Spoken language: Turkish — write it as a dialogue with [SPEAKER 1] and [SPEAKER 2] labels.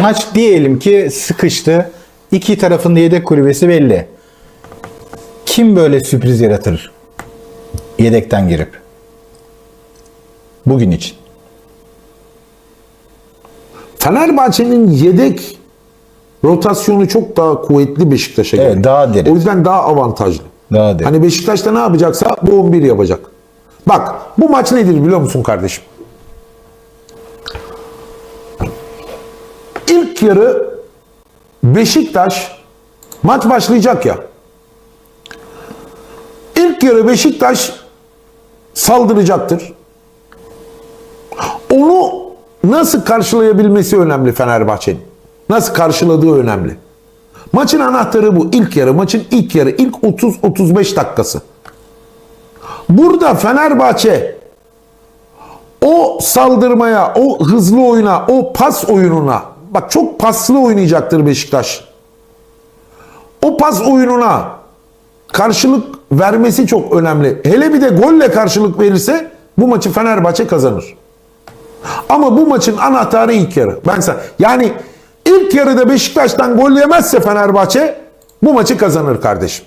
[SPEAKER 1] maç diyelim ki sıkıştı. İki tarafın da yedek kulübesi belli. Kim böyle sürpriz yaratır? Yedekten girip. Bugün için.
[SPEAKER 2] Fenerbahçe'nin yedek rotasyonu çok daha kuvvetli Beşiktaş'a göre.
[SPEAKER 1] Evet, daha derin.
[SPEAKER 2] O yüzden daha avantajlı.
[SPEAKER 1] Daha derin.
[SPEAKER 2] Hani Beşiktaş'ta ne yapacaksa bu 11 yapacak. Bak bu maç nedir biliyor musun kardeşim? İlk yarı Beşiktaş maç başlayacak ya. İlk yarı Beşiktaş saldıracaktır. Onu nasıl karşılayabilmesi önemli Fenerbahçe'nin. Nasıl karşıladığı önemli. Maçın anahtarı bu. İlk yarı, maçın ilk yarı, ilk 30-35 dakikası. Burada Fenerbahçe o saldırmaya, o hızlı oyuna, o pas oyununa, bak çok paslı oynayacaktır Beşiktaş. O pas oyununa karşılık vermesi çok önemli. Hele bir de golle karşılık verirse bu maçı Fenerbahçe kazanır. Ama bu maçın anahtarı ilk yarı. Ben sana yani ilk yarıda Beşiktaş'tan gol yemezse Fenerbahçe bu maçı kazanır kardeşim.